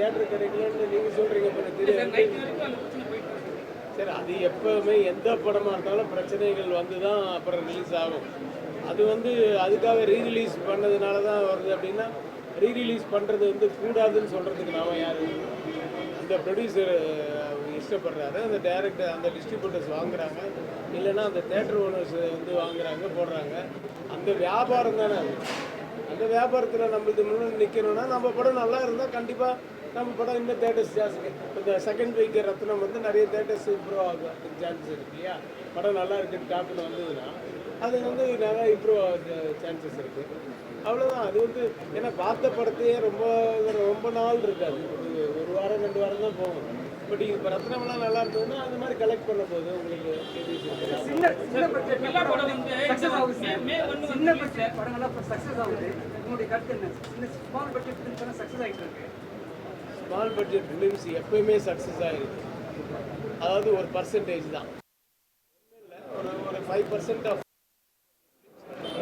Theatre கிடைக்கலன்னு நீங்கள் சொல்கிறீங்க இப்போ தெரியாது. சரி அது எப்பவுமே எந்த படமாக இருந்தாலும் பிரச்சனைகள் வந்து தான் அப்புறம் ரிலீஸ் ஆகும். அது வந்து அதுக்காக ரீ ரிலீஸ் பண்ணதுனால தான் வருது அப்படின்னா ரீ ரிலீஸ் பண்ணுறது வந்து கூடாதுன்னு சொல்கிறதுக்கு நாம யார்? அந்த ப்ரொடியூசர் இஷ்டப்படுறாரு. அந்த டைரக்டர் அந்த டிஸ்ட்ரிபியூட்டர்ஸ் வாங்குறாங்க. இல்லைன்னா அந்த தேட்டர் ஓனர்ஸ் வந்து வாங்குறாங்க போடுறாங்க. அந்த வியாபாரம் தானே அது. அந்த வியாபாரத்தில் நம்மளுக்கு முன்னாடி நிற்கணும்னா நம்ம படம் நல்லா இருந்தால் கண்டிப்பாக நம்ம படம் இன்னும் தேட்டர்ஸ் ஜாஸ்தி. இந்த செகண்ட் வீக் ரத்னம் வந்து நிறைய தேட்டர்ஸ் இம்ப்ரூவ் ஆகும் சான்சஸ் இருக்கு இல்லையா? படம் நல்லா இருக்குன்னு டாப்னு வந்ததுன்னா அது வந்து நல்லா இம்ப்ரூவ் ஆக சான்சஸ் இருக்கு. அவ்வளோதான் அது வந்து ஏன்னா பார்த்த படத்தையே ரொம்ப ரொம்ப நாள் இருக்காது. ஒரு ஒரு வாரம் ரெண்டு வாரம் தான் போகும். பட் இப்போ ரத்னம்லாம் நல்லா இருந்ததுன்னா அந்த மாதிரி கலெக்ட் பண்ண போது உங்களுக்கு. சின்ன சின்ன படங்கள்லாம் இப்போ சக்ஸஸ் ஆகுது. உங்களுடைய கருத்து என்ன? சின்ன ஸ்மால் பட்ஜெட் சக்ஸஸ் ஆகிட்டு இருக்கு? ஸ்மால் பட்ஜெட் ஃபிலிம்ஸ் எப்பயுமே சக்ஸஸ் ஆகிருக்கு அதாவது ஒரு பர்சன்டேஜ் தான். ஒரு ஒரு ஃபைவ் பர்சன்ட் ஆஃப்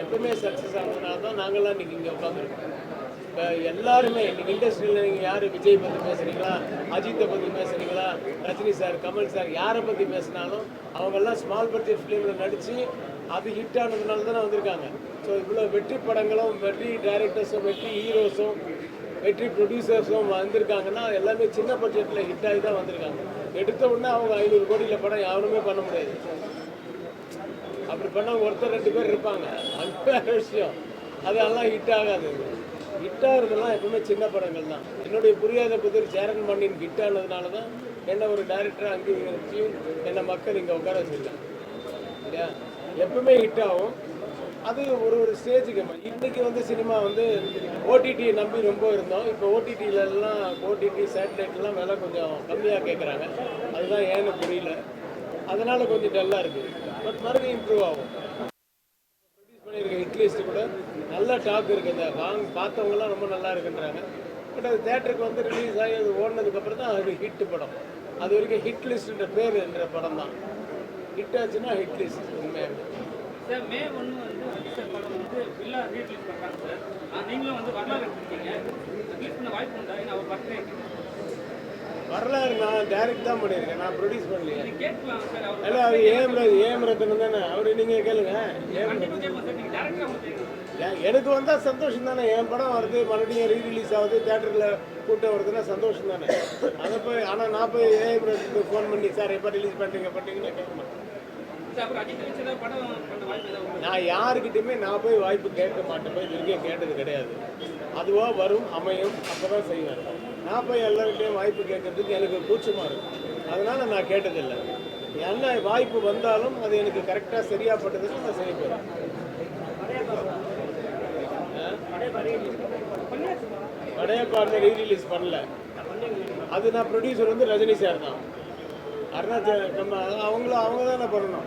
எப்பவுமே சக்ஸஸ் ஆனதுனால தான் நாங்கள்லாம் இன்றைக்கி இங்கே உட்காந்துருக்கோம் இப்போ எல்லாருமே இன்றைக்கி இண்டஸ்ட்ரியில் நீங்கள் யார் விஜய் பற்றி பேசுகிறீங்களா அஜித்தை பற்றி பேசுகிறீங்களா ரஜினி சார் கமல் சார் யாரை பற்றி பேசினாலும் அவங்கெல்லாம் ஸ்மால் பட்ஜெட் ஃபிலிமில் நடித்து அது ஹிட் ஆனதுனால தானே வந்திருக்காங்க. ஸோ இவ்வளோ வெற்றி படங்களும் வெற்றி டைரக்டர்ஸும் வெற்றி ஹீரோஸும் வெற்றி ப்ரொடியூசர்ஸும் வந்திருக்காங்கன்னா எல்லாமே சின்ன பட்ஜெட்டில் ஹிட் ஆகி தான் வந்திருக்காங்க. எடுத்த உடனே அவங்க ஐநூறு கோடியில் படம் யாருமே பண்ண முடியாது. அப்படி பண்ணவங்க ஒருத்தர் ரெண்டு பேர் இருப்பாங்க. அது விஷயம் அதெல்லாம் ஹிட் ஆகாது. ஹிட் ஆகுறதெல்லாம் எப்பவுமே சின்ன படங்கள் தான். என்னுடைய புரியாத புதிர் சேரன் மண்ணின் ஹிட் ஆனதுனால தான் என்ன ஒரு டைரக்டர் அங்கீகரிச்சு என்ன மக்கள் இங்கே உட்கார வச்சிருக்காங்க. இல்லையா? எப்பவுமே ஹிட் ஆகும். அது ஒரு ஒரு ஸ்டேஜுக்கு இன்னைக்கு வந்து சினிமா வந்து ஓடிடியை நம்பி ரொம்ப இருந்தோம். இப்போ ஓடிடியிலலாம் ஓடிடி சேட்டலைட்லாம் விலை கொஞ்சம் கம்மியாக கேட்குறாங்க அதுதான் ஏன்னு புரியல. அதனால கொஞ்சம் டல்லாக இருக்குது பட் மறுபடியும் இம்ப்ரூவ் ஆகும். ப்ரொடியூஸ் பண்ணியிருக்க இட்லிஸ்ட் கூட நல்ல டாக் இருக்குது இந்த வாங்க பார்த்தவங்கலாம் ரொம்ப நல்லா இருக்குன்றாங்க. பட் அது தேட்டருக்கு வந்து ரிலீஸ் ஆகி அது ஓடினதுக்கப்புறம் தான் அது ஹிட் படம். அது வரைக்கும் ஹிட் லிஸ்ட்ன்ற பேர் என்ற படம் தான். ஹிட் ஆச்சுன்னா ஹிட் லிஸ்ட் உண்மையாக சார் மே ஒன்று வந்து சார் படம் வந்து வில்லா ரீலீஸ் பண்ணுறாங்க சார். நீங்களும் வந்து வரலாறு எடுத்துருக்கீங்க. ரிலீஸ் பண்ண வாய்ப்பு உண்டா? நான் ஒரு பர்த்டே வரலாறு நான் டைரக்ட் தான் பண்ணியிருக்கேன். நான் ப்ரொடியூஸ் பண்ணலையே. கேட்கலாம் சார் அவர் இல்லை அது ஏஎம் ஏஎம் ரத்தனம் தானே? அவர் நீங்கள் கேளுங்க. எனக்கு வந்தால் சந்தோஷம் தானே. என் படம் வருது மறுபடியும் ரீ ரிலீஸ் ஆகுது தேட்டரில் கூட்டம் வருதுன்னா சந்தோஷம் தானே. அதை போய் ஆனால் நான் போய் ஏஎம் ரத்தனுக்கு ஃபோன் பண்ணி சார் எப்போ ரிலீஸ் பண்ணுறீங்க பண்ணுறீங்கன்னு கேட்க மாட்டேன் நான் யாருக்கிட்டையுமே நான் போய் வாய்ப்பு கேட்க மாட்டேன் போய் இது வரைக்கும் கேட்டது கிடையாது. அதுவாக வரும் அமையும் அப்போ தான் செய்வேன். நான் போய் எல்லாருக்கிட்டையும் வாய்ப்பு கேட்கறதுக்கு எனக்கு கூச்சமாக இருக்கும். அதனால் நான் கேட்டதில்லை. என்ன வாய்ப்பு வந்தாலும் அது எனக்கு கரெக்டாக சரியாக பட்டதுன்னு நான் செய்ய போகிறேன் படையப்பாடு ரீ ரிலீஸ் பண்ணல. அது நான் ப்ரொடியூசர் வந்து ரஜினி சார் தான். அருணாச்சல நம்ம அவங்களும் அவங்க தானே பண்ணணும்.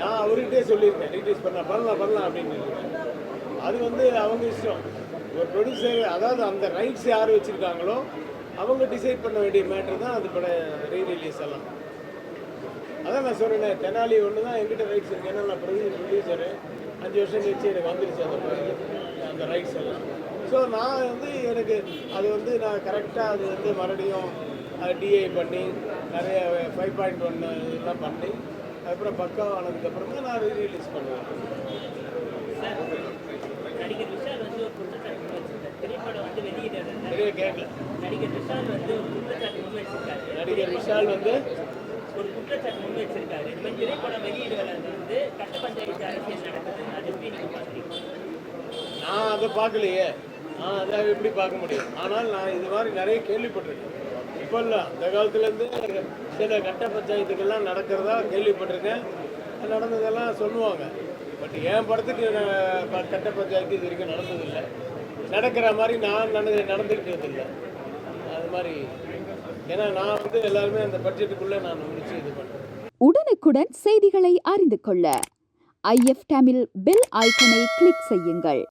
நான் அவர்கிட்டே சொல்லியிருக்கேன் ரிலீஸ் பண்ணலாம் பண்ணலாம் பண்ணலாம் அப்படின்னு அது வந்து அவங்க இஷ்டம். ஒரு ப்ரொடியூசர் அதாவது அந்த ரைட்ஸ் யார் வச்சுருக்காங்களோ அவங்க டிசைட் பண்ண வேண்டிய மேட்ரு தான் அது பட ரீ ரிலீஸ் எல்லாம். அதான் நான் சொல்கிறேன் தெனாலி ஒன்று தான் எங்கிட்ட ரைட்ஸ் இருக்கு. ஏன்னா நான் ப்ரொடியூசர் ப்ரொடியூசரு அஞ்சு வருஷம் கழிச்சு எனக்கு வந்துருச்சு அந்த அந்த ரைட்ஸ் எல்லாம். ஸோ நான் வந்து எனக்கு அது வந்து நான் கரெக்டாக அது வந்து மறுபடியும் டிஏ பண்ணி நிறைய ஃபைவ் பாயிண்ட் ஒன் இதெல்லாம் பண்ணி அதுக்கப்புறம் பக்கா ஆனதுக்கப்புறம் தான் நான் ரிலீஸ் பண்ணுவேன். நடிகர் விஷால் வந்து ஒரு குற்றச்சாட்டு வச்சிருக்காரு. திரைப்படம் வந்து நடிகர் விஷால் வந்து ஒரு குற்றச்சாட்டு முன் வச்சிருக்காரு. நடிகர் விஷால் வந்து ஒரு குற்றச்சாட்டு முன் வச்சிருக்காரு. இந்த திரைப்படம் வெளியிடுவது வந்து கட்ட பஞ்சாயத்து அரசியல் நடக்குது. அது எப்படி நீங்க பாக்குறீங்க? நான் அதை பார்க்கலையே. நான் அதை எப்படி பார்க்க முடியும்? ஆனால் நான் இது மாதிரி நிறைய கேள்விப்பட்டிருக்கேன். இப்போ இல்லை அந்த காலத்துலேருந்து சில கட்ட பஞ்சாயத்துக்கெல்லாம் நடக்கிறதா கேள்விப்பட்டிருக்கேன். நடந்ததெல்லாம் சொல்லுவாங்க. பட் என் படத்துக்கு நான் கட்ட பஞ்சாயத்து இது வரைக்கும் நடந்ததில்லை. நடக்கிற மாதிரி நான் நடந்து நடந்துக்கிட்டது இல்லை அது மாதிரி. ஏன்னா நான் வந்து எல்லாருமே அந்த பட்ஜெட்டுக்குள்ளே நான் முடிச்சு இது பண்ணுறேன். உடனுக்குடன் செய்திகளை அறிந்து கொள்ள. ஐஎஃப் தமிழ் பெல் ஐக்கனை கிளிக் செய்யுங்கள்.